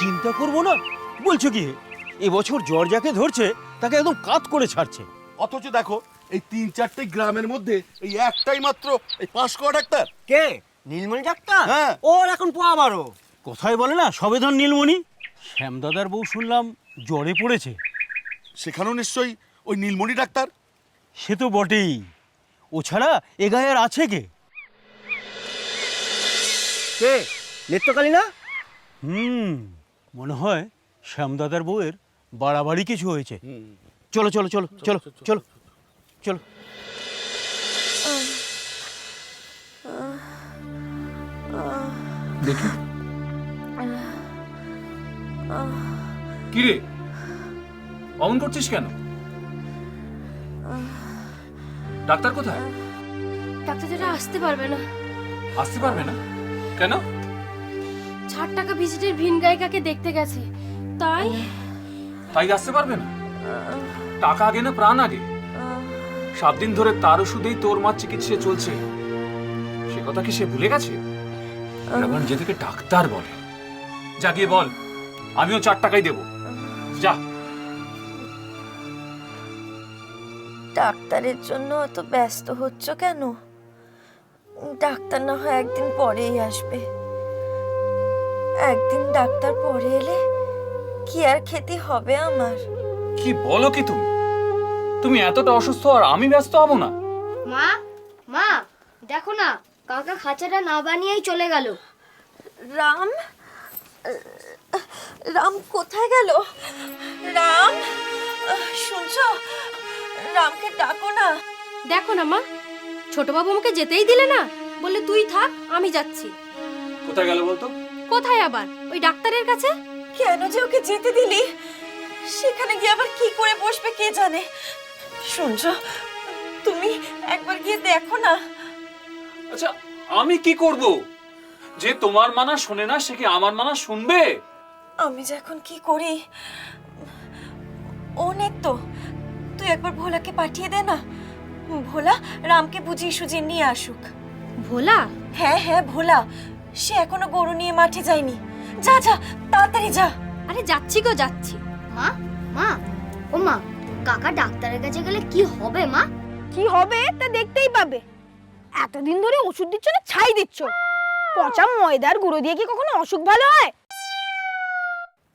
চিন্তা করব না। বলছো কি এবছর জ্বর যাকে ধরছে তাকে একদম কাত করে ছাড়ছে। অথচ দেখো এই তিন চারটে গ্রামের মধ্যে এই একটাই মাত্র এই পাশ করা ডাক্তার। কে? নীলমণি ডাক্তার? হ্যাঁ। ওর এখন পোয়া বারো। কোথায় বলে না সবেধন নীলমণি? শ্যামদাদার বউ শুনলাম জ্বরে পড়েছে। সেখানেও নিশ্চয়ই ওই নীলমণি ডাক্তার? সে তো বটেই। ও ছাড়া এ গায়ে আর আছে কে? কে? নেত্রকালী না? হুম। মনে হয় শ্যামদাদার বউয়ের বাড়াবাড়ি কিছু হয়েছে। চলো চলো চলো চলো চলো চলো দেখি। কিরে? অমন করছিস কেন? ডাক্তার কোথায়? ডাক্তাররা আসতে পারবে না। আসতে পারবে না? কেন? ষাট টাকা ভিজিটের ভিন গায়িকাকে দেখতে গেছে। তাই? তাই আসতে পারবে না? টাকা আগে না প্রাণ আগে? সাত দিন ধরে তার ওষুধেই তোর মার চিকিৎসা চলছে। সে কথা কি সে ভুলে গেছে? নিজে থেকে ডাক্তার বলে। যা গিয়ে বল আমিও চার টাকাই দেবো। যা। ডাক্তারের জন্য অত ব্যস্ত হচ্ছ কেন? ডাক্তার না হয় একদিন পরেই আসবে। একদিন ডাক্তার পরে এলে কি আর খেতে হবে আমার? কি বলো কি তুমি? তুমি এতটা অসুস্থ আর আমি ব্যস্ত হব না। মা মা দেখো না কাকা খাঁচাটা না বানিয়েই চলে গেল। রাম? রাম কোথায় গেল? রাম? শুনছ? রামকে ডাকো না। দেখো না মা ছোট বাবু আমাকে যেতেই দিলে না। বললে তুই থাক আমি যাচ্ছি। কোথায় গেল বলতো? কোথায় আবার? ওই ডাক্তারের কাছে? কেন যে ওকে যেতে দিলি? সেখানে গিয়ে আবার কি করে বসবে কে জানে? শুনছ? তুমি একবার গিয়ে দেখো না। আচ্ছা আমি কি করব? যে তোমার মানা শোনে না সে কি আমার মানা শুনবে? আমি যে এখন কি করি? অনেক তো। তুই একবার ভোলাকে পাঠিয়ে দে না। ভোলা রামকে বুঝিয়ে সুজিয়ে নিয়ে আসুক। ভোলা? হ্যাঁ হ্যাঁ ভোলা। সে এখনও গরু নিয়ে মাঠে যায়নি। যা যা তাড়াতাড়ি যা। আরে যাচ্ছি গো যাচ্ছি। মা মা ও মা কাকা ডাক্তারের কাছে গেলে কি হবে মা? কি হবে তা দেখতেই পাবে। এতদিন ধরে ওষুধ দিচ্ছ না ছাই দিচ্ছ। পচা ময়দার গুঁড়ো দিয়ে কি কখনো অসুখ ভালো হয়?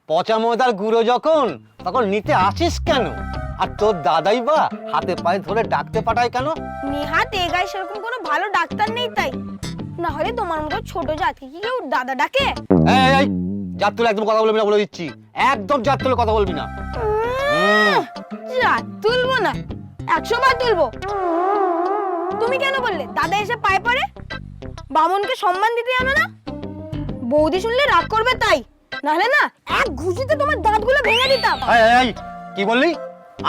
পচা ময়দার গুঁড়ো যখন তখন নিতে আসিস কেন? আর তোর দাদাই বা হাতে পায়ে ধরে ডাকতে পাঠায় কেন? নেহাত এ গায়ে সেরকম কোনো ভালো ডাক্তার নেই তাই। না হলে তোমার মতো ছোট জাতকে কি কেউ দাদা ডাকে? এই এই জাত তুলে একদম কথা বলবি না বলে দিচ্ছি। একদম জাত তুলে কথা বলবি না। জাত তুলবো না একশো বার তুলবো। তুমি কেন বললে? দাদা এসে পায়ে পড়ে? বামনকে সম্মান দিতে জানো না? বৌদি শুনলে রাগ করবে তাই। নাহলে না এক ঘুষিতে তোমার দাঁতগুলো ভেঙে দিতাম। এই, এই, এই, কি বললি?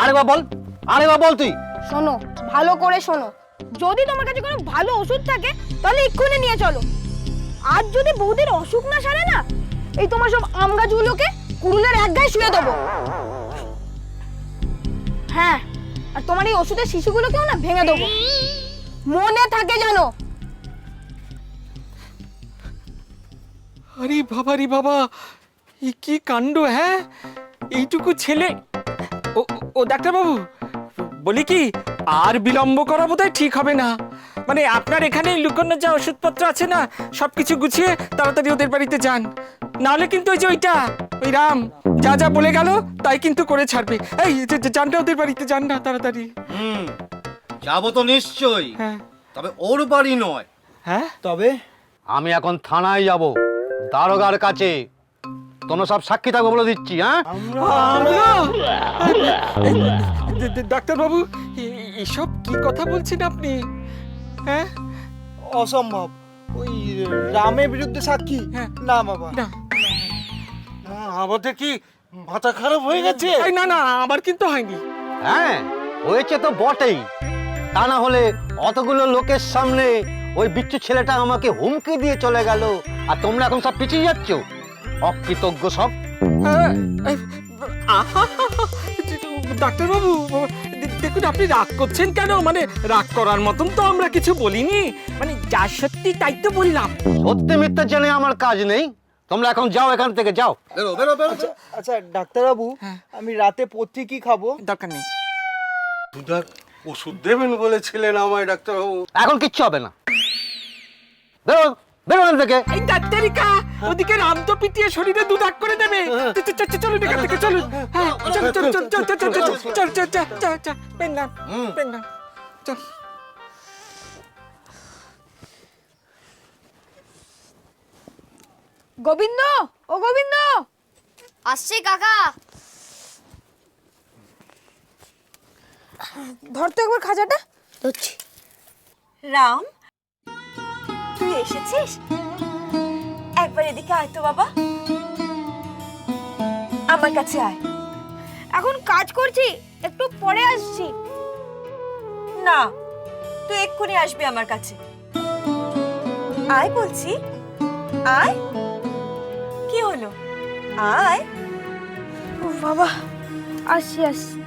আরেকবার বল আরে আরেকবার বল তুই। শোনো ভালো করে শোনো। যদি তোমার কাছে কোনো ভালো ওষুধ থাকে, তাহলে এক্ষুনি নিয়ে চলো। আর যদি বৌদির অসুখ না সারে না, এই তোমার সব আম গাছগুলোকে কুড়ুলের এক গায়ে শুয়ে দেবো। হ্যাঁ আর তোমার এই ওষুধের শিশুগুলোকেও না ভেঙে দেবো। মনে থাকে জানো আরে বাবা রে বাবা, এ কি কাণ্ড হ্যাঁ? এইটুকু ছেলে ও, ও- ডাক্তারবাবু বলি কি আর বিলম্ব করা বোধহয় ঠিক হবে না। মানে আপনার এখানে লুকোনো যা ওষুধপত্র আছে না সব কিছু গুছিয়ে তাড়াতাড়ি ওদের বাড়িতে যান। নাহলে কিন্তু ওই যে ওইটা ওই রাম যা যা বলে গেল তাই কিন্তু করে ছাড়বে। এই যে- যে যান না ওদের বাড়িতে যান না তাড়াতাড়ি। হুম যাব তো নিশ্চয়ই। হ্যাঁ। তবে ওর বাড়ি নয়। হ্যাঁ? তবে? আমি এখন থানায় যাব। দারোগার কাছে। তোমরা সব সাক্ষী থাকব বলে দিচ্ছি হ্যাঁ? ডাক্তার বাবু এসব কি কথা বলছেন আপনি? হ্যাঁ? অসম্ভব। ওই রামের বিরুদ্ধে সাক্ষী। হ্যাঁ। না বাবা। না। না, আমাদের কি মাথা খারাপ হয়ে গেছে। না না আমার কিন্তু হয়নি। হ্যাঁ হয়েছে তো বটেই। তা না হলে অতগুলো লোকের সামনে ওই বিচ্ছু ছেলেটা আমাকে হুমকি দিয়ে চলে গেল। আর তোমরা এখন সব পিছিয়ে যাচ্ছ। অকৃতজ্ঞ সব। ডাক্তার বাবু দেখুন আপনি রাগ করছেন কেন? মানে রাগ করার মতন তো আমরা কিছু বলিনি। মানে যা সত্যি তাই তো বললাম। সত্যি মিথ্যা জেনে আমার কাজ নেই। তোমরা এখন যাও এখান থেকে যাও। বেরো বেরো বেরো। আচ্ছা ডাক্তারবাবু হ্যাঁ। আমি রাতে পথ্যি কি খাব? দরকার নেই। ওষুধ দেবেন বলেছিলেন আমায় ডাক্তারবাবু। এখন কিচ্ছু হবে না। বেরো থেকে এই ডাক্তারিকা ওদিকে রাম তো পিটিয়ে শরীরে দু দাগ করে দেবে চলুন এখান থেকে চলুন হ্যাঁ চল চল চল চল চল চল চল চল চল চল চল চল পেন নাম চল গোবিন্দ ও গোবিন্দ আসছি কাকা ধরতে একবার খাজাটা ধরছি রাম তুই এসেছিস? একবার এদিকে আয় তো বাবা। আমার কাছে আয়। এখন কাজ করছি একটু পরে আসছি। না তুই এক্ষুনি আসবি আমার কাছে। আয় বলছি। আয়। কি হলো? আয়। ও বাবা আসছি আসছি।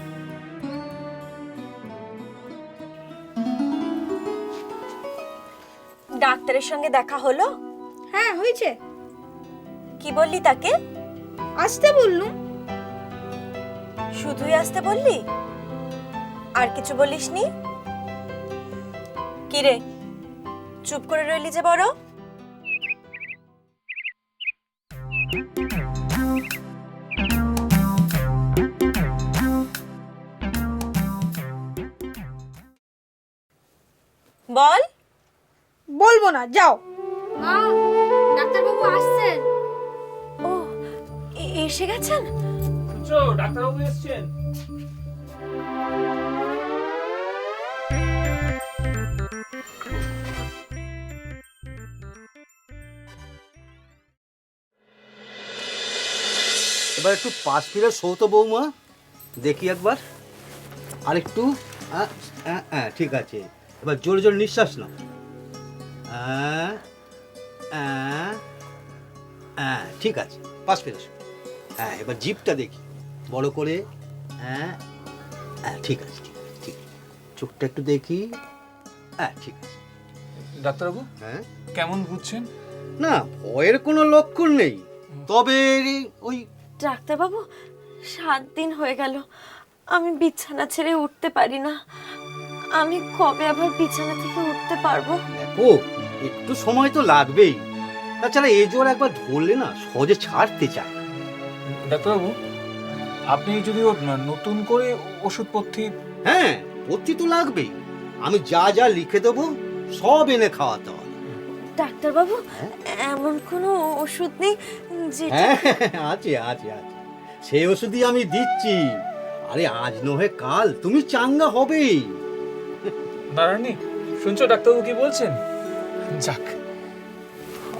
ডাক্তারের সঙ্গে দেখা হলো? হ্যাঁ হয়েছে। কি বললি তাকে? আসতে বললুম। শুধুই আসতে বললি? আর কিছু বলিসনি? কি রে চুপ করে রইলি যে বড়? না যাও। মা ডাক্তারবাবু আসছেন। ও এসে গেছেন? ডাক্তারবাবু এসছেন। এবার একটু পাশ ফিরে সৌত বৌমা দেখি একবার। আর একটু ঠিক আছে। এবার জোরে জোরে নিঃশ্বাস নাও। ঠিক আছে পাশ ফিরে হ্যাঁ এবার জিপটা দেখি। বড় করে হ্যাঁ হ্যাঁ ঠিক আছে ঠিক আছে ঠিক আছে। চোখটা একটু দেখি। হ্যাঁ ঠিক আছে। ডাক্তারবাবু? হ্যাঁ? কেমন বুঝছেন? না ভয়ের কোনো লক্ষণ নেই। তবে ওই ডাক্তারবাবু সাত দিন হয়ে গেল। আমি বিছানা ছেড়ে উঠতে পারি না। আমি কবে আবার বিছানা থেকে উঠতে পারব? দেখো একটু সময় তো লাগবেই। তাছাড়া এ জ্বর একবার ধরলে না সহজে ছাড়তে চায়। ডাক্তারবাবু আপনি যদি ওর ন- নতুন করে ওষুধপত্র হ্যাঁ ভর্তি তো লাগবেই। আমি যা যা লিখে দেবো সব এনে খাওয়াতে হবে। ডাক্তারবাবু হ্যাঁ? এমন কোনো ওষুধ নেই যেটা হ্যাঁ আছে আছে আছে। সেই ওষুধই আমি দিচ্ছি। আরে আজ নহে কাল তুমি চাঙ্গা হবেই। নারায়ণী শুনছো ডাক্তারবাবু কি বলছেন? যাক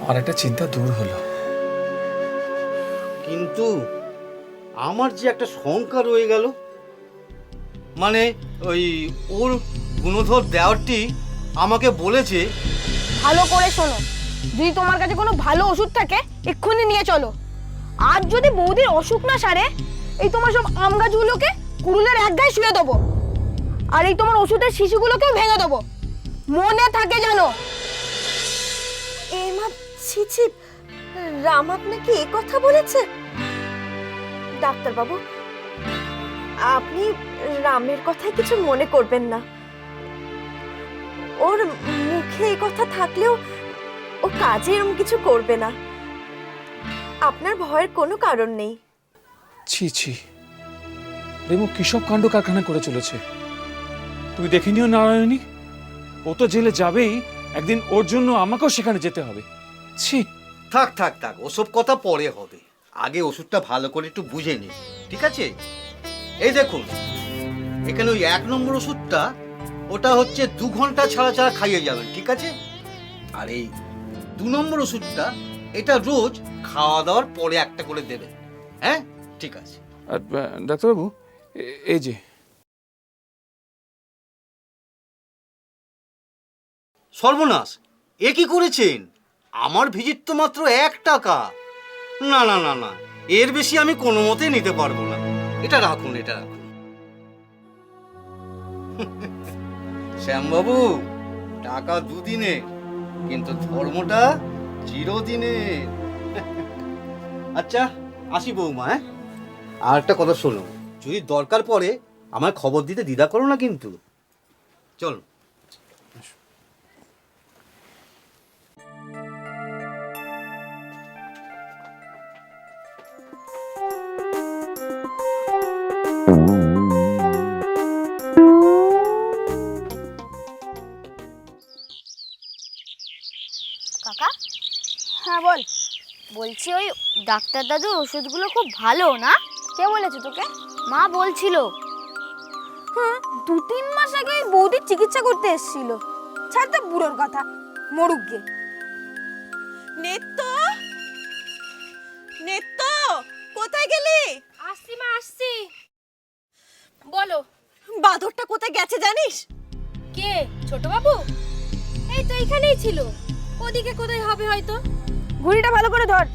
আমার একটা চিন্তা দূর হলো। কিন্তু আমার যে একটা শঙ্কা রয়ে গেল। মানে ওই ওর গুণধর দেওয়ারটি আমাকে বলেছে। ভালো করে শোনো। যদি তোমার কাছে কোনো ভালো ওষুধ থাকে এক্ষুনি নিয়ে চলো। আর যদি বৌদির অসুখ না সারে এই তোমার সব আম গাছগুলোকে কুড়ুলের এক গায়ে শুয়ে দেবো। আর এই তোমার ওষুধের শিশুগুলোকেও ভেঙে দেবো। মনে থাকে জানো ছি ছি। রাম আপনাকে এ কথা বলেছে? ডাক্তারবাবু, আপনি রামের কথায় কিছু মনে করবেন না। ওর মুখে এই কথা থাকলেও ও কাজে এরকম কিছু করবে না। আপনার ভয়ের কোনো কারণ নেই। ছি ছি। রেমু কিসব কাণ্ড কারখানা করে চলেছে? তুই দেখে নিও নারায়ণী? ও তো জেলে যাবেই, একদিন ওর জন্য আমাকেও সেখানে যেতে হবে। ছি থাক থাক থাক ওসব কথা পরে হবে। আগে ওষুধটা ভালো করে একটু বুঝে নিন ঠিক আছে? এই দেখুন এখানে ওই এক নম্বর ওষুধটা ওটা হচ্ছে দু ঘণ্টা ছাড়া ছাড়া খাইয়ে যাবেন ঠিক আছে? আর এই দু নম্বর ওষুধটা এটা রোজ খাওয়া দাওয়ার পরে একটা করে দেবেন হ্যাঁ? ঠিক আছে। আর আহ, ডাক্তারবাবু এ- এই যে। সর্বনাশ এ কি করেছেন? আমার ভিজিট তো মাত্র এক টাকা। না না না না এর বেশি আমি কোনো মতে নিতে পারব না। এটা রাখুন এটা রাখুন। শ্যামবাবু টাকা দুদিনে কিন্তু ধর্মটা চিরদিনে। আচ্ছা আসি বৌমা হ্যাঁ? আর একটা কথা শোনো যদি দরকার পড়ে আমার খবর দিতে দ্বিধা করো না কিন্তু। চলো। বলছি ওই ডাক্তার দাদুর ওষুধগুলো খুব ভালো না? কে বলেছে তোকে? মা বলছিল। হ্যাঁ দু তিন মাস আগে ওই বৌদির চিকিৎসা করতে এসেছিল। ছাড় তো বুড়োর কথা মরুক গে নেত্য নেত্য কোথায় গেলি? আসছি মা আসছি। বলো। বাদরটা কোথায় গেছে জানিস? কে? ছোট বাবু? এই তো এখানেই ছিল। ওদিকে কোথায় হবে হয়তো? ঘুড়িটা ভালো করে ধর।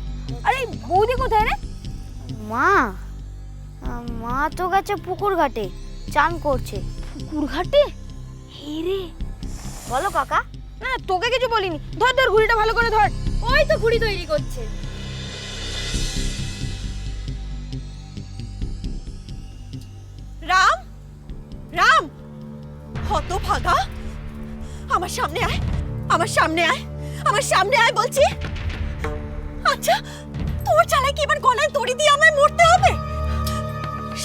আরে বৌদি কোথায় রে? মা মা তো গেছে পুকুর ঘাটে চান করছে। পুকুর ঘাটে? হেরে বলো কাকা। না না, তোকে কিছু বলিনি। ধর ধর ঘুড়িটা ভালো করে ধর। ওই তো ঘুড়ি তৈরি করছে। রাম রাম হত ভাগা আমার সামনে আয় আমার সামনে আয় আমার সামনে আয় বলছি। আচ্ছা তোর চালায় কি এবার গলায় দড়ি দিয়ে আমায় মরতে হবে?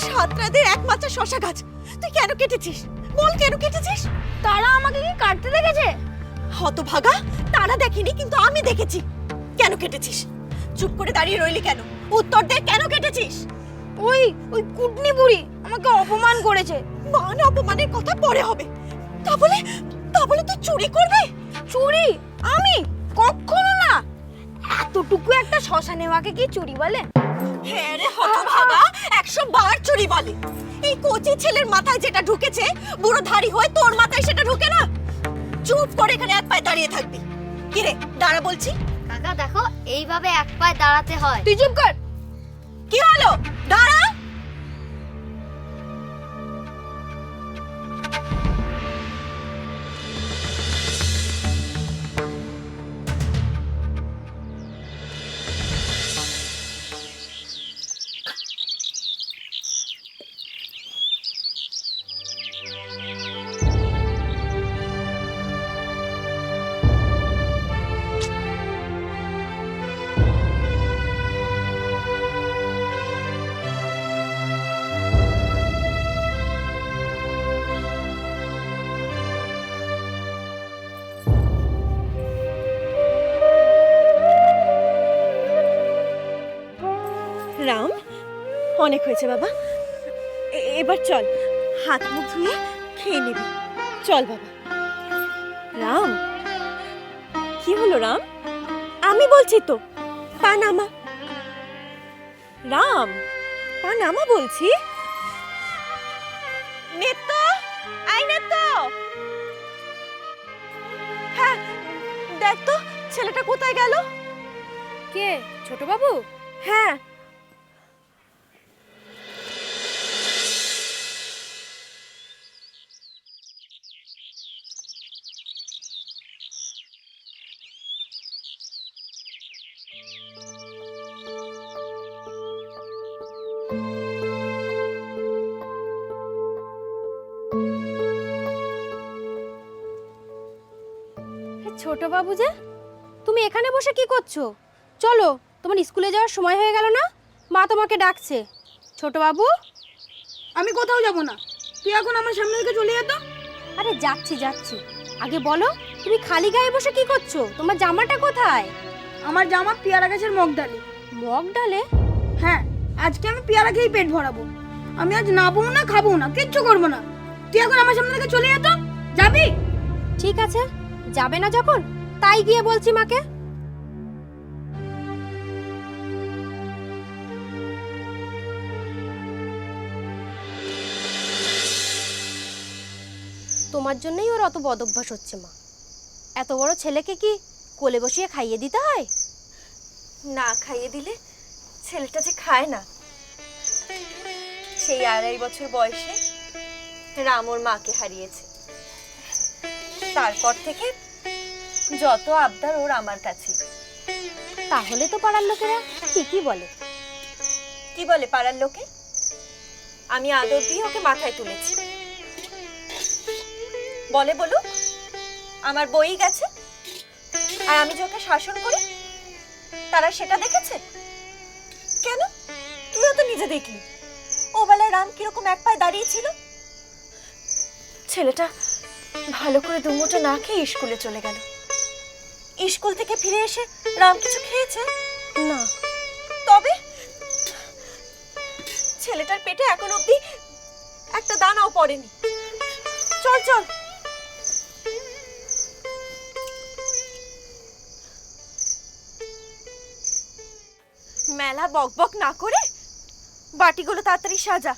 সাতরাদের একমাত্র শশা গাছ তুই কেন কেটেছিস? বল কেন কেটেছিস? তারা আমাকে কি কাটতে দেখেছে? হত ভাগা তারা দেখিনি কিন্তু আমি দেখেছি। কেন কেটেছিস? চুপ করে দাঁড়িয়ে রইলি কেন? উত্তর দে কেন কেটেছিস? ওই ওই কুটনি বুড়ি আমাকে অপমান করেছে। মান অপমানের কথা পরে হবে। তা বলে তা বলে তুই চুরি করবি? চুরি? আমি? কখনো না? এতটুকু একটা শশা নেওয়াকে কি চুরি বলে? হ্যাঁ রে হতভাগা একশো বার চুরি বলে। এই কচি ছেলের মাথায় যেটা ঢুকেছে বুড়ো ধারি হয়ে তোর মাথায় সেটা ঢুকে না? চুপ করে এখানে এক পায়ে দাঁড়িয়ে থাকবি। কিরে দাঁড়া বলছি। কাকা দেখো এইভাবে এক পায়ে দাঁড়াতে হয়। তুই চুপ কর। কি হলো? দাঁড়া। রাম অনেক হয়েছে বাবা। এবার চল হাত মুখ ধুয়ে খেয়ে নিবি। চল বাবা। রাম কি হলো রাম? আমি বলছি তো পানামা। রাম পানামা বলছি? নেত্য আই নেত্য হ্যাঁ দেখ তো ছেলেটা কোথায় গেল? কে? ছোট বাবু হ্যাঁ ছোট বাবু যে? তুমি এখানে বসে কি করছ? চলো তোমার স্কুলে যাওয়ার সময় হয়ে গেল না? মা তোমাকে ডাকছে। ছোট বাবু আমি কোথাও যাব না। তুই এখন আমার সামনে থেকে চলে যেত আরে যাচ্ছি যাচ্ছি। আগে বলো তুমি খালি গায়ে বসে কি করছ? তোমার জামাটা কোথায়? আমার জামা পেয়ারা গাছের মগ ডালে। মগ ডালে? হ্যাঁ আজকে আমি পেয়ারা খেয়েই পেট ভরাবো। আমি আজ নাবো না খাব না কিচ্ছু করব না। তুই এখন আমার সামনে থেকে চলে যেত যাবি? ঠিক আছে। যাবে না যখন? তাই গিয়ে বলছি মাকে। তোমার জন্যই ওর অত বদভ্যাস হচ্ছে, মা। এত বড় ছেলেকে কি কোলে বসিয়ে খাইয়ে দিতে হয়? না খাইয়ে দিলে ছেলেটা যে খায় না। সেই আড়াই বছর বয়সে রাম ওর মাকে হারিয়েছে। তারপর থেকে যত আবদার ওর আমার কাছে। তাহলে তো পাড়ার লোকেরা ঠিকই বলে। কি বলে পাড়ার লোকে? আমি আদর দিয়ে ওকে মাথায় তুলেছি। বলে বলুক আমার বই গেছে আর আমি যে ওকে শাসন করি তারা সেটা দেখেছে? কেন? তুইও তো নিজে দেখলি। ও বেলায় রাম কীরকম এক পায়ে দাঁড়িয়েছিল ছেলেটা ভালো করে দুমুটো না খেয়ে স্কুলে চলে গেল। স্কুল থেকে ফিরে এসে রাম কিছু খেয়েছে? না। তবে? ছেলেটার পেটে এখন অবধি একটা দানাও পড়েনি। চল চল। মেলা বকবক না করে বাটিগুলো তাড়াতাড়ি সাজা।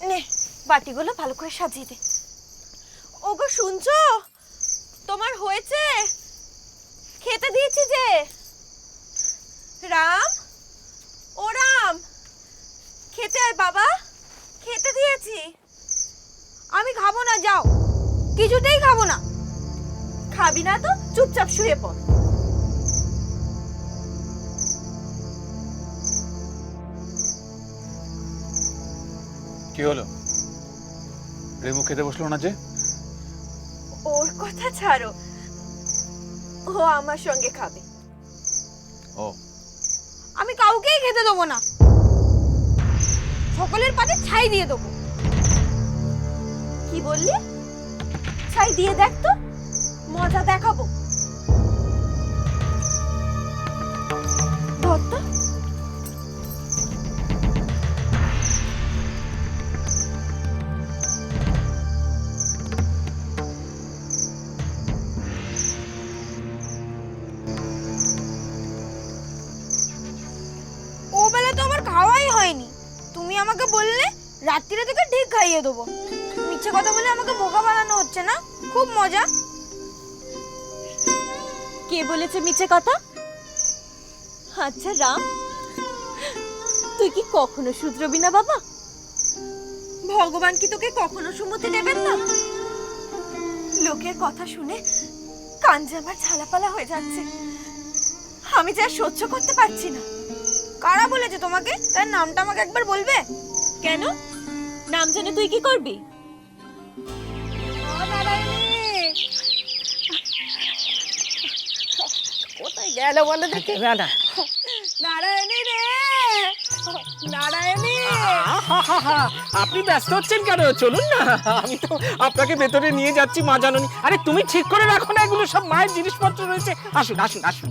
নে। বাটিগুলো ভালো করে সাজিয়ে দে। ওগো, শুনছো? তোমার হয়েছে? খেতে দিয়েছি যে। রাম? ও রাম! খেতে আয় বাবা, খেতে দিয়েছি। আমি খাব না, যাও। কিছুতেই খাব না। খাবি না তো, চুপচাপ শুয়ে পড়। কি হলো? রেমু খেতে বসল না যে? ওর কথা ছাড়ো। ও আমার সঙ্গে খাবে। ও। আমি কাউকেই খেতে দেবো না। সকলের পাতে ছাই দিয়ে দেবো। কি বললি? ছাই দিয়ে দেখ তো। মজা দেখাবো। মিথ্যে কথা বলে আমাকে বোকা বানানো হচ্ছে না? খুব মজা। কে বলেছে মিছে কথা? আচ্ছা রাম, তুই কি কখনো শুধরবি না, বাবা? ভগবান কি তোকে কখনো সুমতি দেবেন না? লোকের কথা শুনে কান যে আমার ছালাপালা হয়ে যাচ্ছে। আমি যা সহ্য করতে পারছি না। কারা বলেছে তোমাকে? তার নামটা আমাকে একবার বলবে? কেন? নাম জেনে তুই কি করবি? কোথায় গেল বলো দেখি? না না নারায়ণী রে! নারায়ণী! আপনি ব্যস্ত হচ্ছেন কেন? চলুন না। আমি তো আপনাকে ভেতরে নিয়ে যাচ্ছি মা জাননি। আরে তুমি ঠিক করে রাখো না এগুলো সব মায়ের জিনিসপত্র রয়েছে। আসুন আসুন আসুন।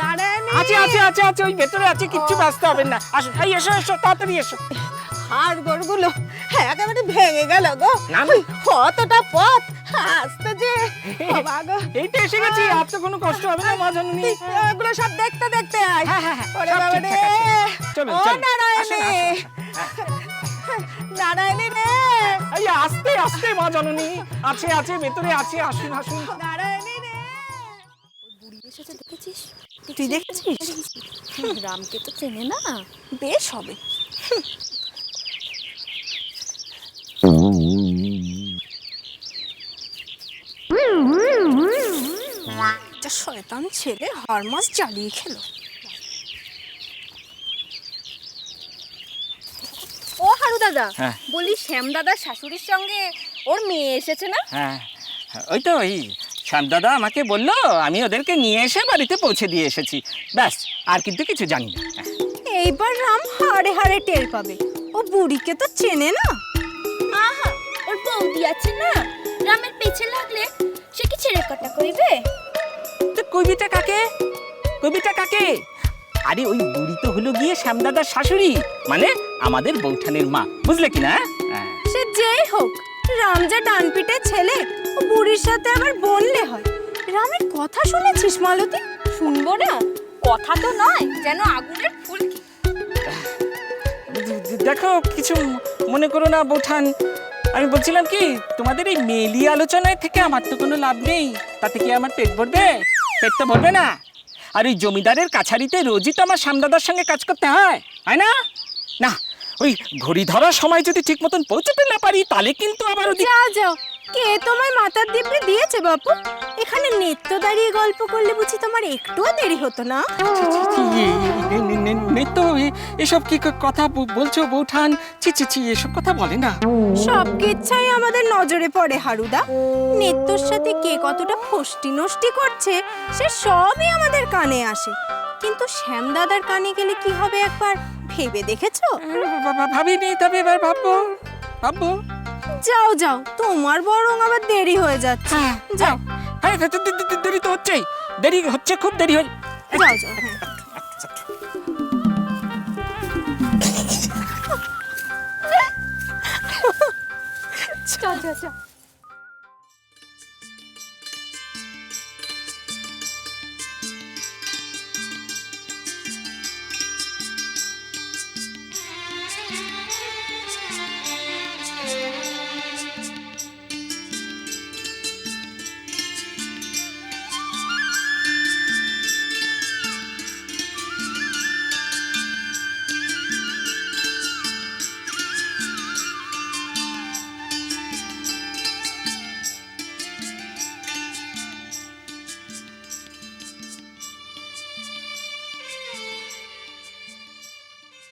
নারায়ণী! আছে আছে আছে আছে ওই ভেতরে আছে কিচ্ছু ব্যস্ত হবেন না। আসুন এই এসো এসো তাড়াতাড়ি এসো। হাড় গোড়গুলো একেবারে ভেঙে গেল গো। কতটা পথ আসতে যে এই তো এসে গেছি আর তো কোনো কষ্ট হবে না মা জাননি। এগুলো সব দেখতে দেখতে আয়। হ্যাঁ, হ্যাঁ, হ্যাঁ, ওরে বাবা রে। চলুন। নারায়ণী। নারায়ণী রে। এই আস্তে আস্তে মা জাননি। আছে আছে ভেতরে আছে আসুন আসুন। নারায়ণী রে। দেখেছিস তুই দেখেছিস? রামকে তো চেনে না। বেশ হবে। একটা শয়তান ছেলে হরমাস জ্বালিয়ে খেলো। ও হারু দাদা হ্যাঁ। বলি শ্যাম দাদার শাশুড়ির সঙ্গে ওর মেয়ে এসেছে না? হ্যাঁ ওই তো ওই শ্যামদাদা আমাকে বলল আমি ওদেরকে নিয়ে এসে বাড়িতে পৌঁছে দিয়ে এসেছি। ব্যাস আর কিন্তু কিছু জানি না। হ্যাঁ। এইবার রাম হাড়ে হাড়ে টের পাবে। ও বুড়িকে তো চেনে না। আহা ওর বৌদি আছে না? রামের পেছে লাগলে সে কি ছেড়ে কাটা করিবে তো কবিতা কাকে? কবিতা কাকে? আরে ওই বুড়ি তো হলো গিয়ে শ্যামদাদার শাশুড়ি মানে আমাদের বৌঠানের মা বুঝলে কি না হ্যাঁ। সে যেই হোক রাম যে ডানপিটে ছেলে ও বুড়ির সাথে আবার বললে হয়। রামের কথা শুনেছিস মালতী? শুনব না? কথা তো নয় যেন আগুনের ফুলকি। দেখো কিছু মনে করো না বৌঠান। আমি বলছিলাম কি তোমাদের এই মেলি আলোচনায় থেকে আমার তো কোনো লাভ নেই তাতে কি আমার পেট ভরবে? পেট তো ভরবে না? আর ওই জমিদারের কাছারিতে রোজই তো আমার সামদাদার সঙ্গে কাজ করতে হয় হয় না? না ওই ঘড়ি ধরার সময় যদি ঠিক মতন পৌঁছতে না পারি তাহলে কিন্তু আবার যাও যাও। কে তোমায় মাথার দিব্যি দিয়েছে বাপু? এখানে নেত্য দাঁড়িয়ে গল্প করলে বুঝি তোমার একটুও দেরি হতো না? নিত্য এসব কি কথা বলছো বৌঠান? ছি ছি ছি এসব কথা বলে না। সব কিচ্ছাই আমাদের নজরে পড়ে হারুদা? নিত্যর সাথে কে কতটা ফষ্টি নষ্টি করছে সে সবই আমাদের কানে আসে। কিন্তু শ্যাম দাদার কানে গেলে কি হবে একবার ভেবে দেখেছ? ভাবিনি তবে এবার ভাববো ভাববো। যাও যাও তোমার বরং আবার দেরি হয়ে যাচ্ছে। যাও। হ্যাঁ দে- দে- দে- দেরি তো হচ্ছেই। দেরি হচ্ছে খুব দেরি হয়ে যাও যাও হ্যাঁ যাও যাও যাও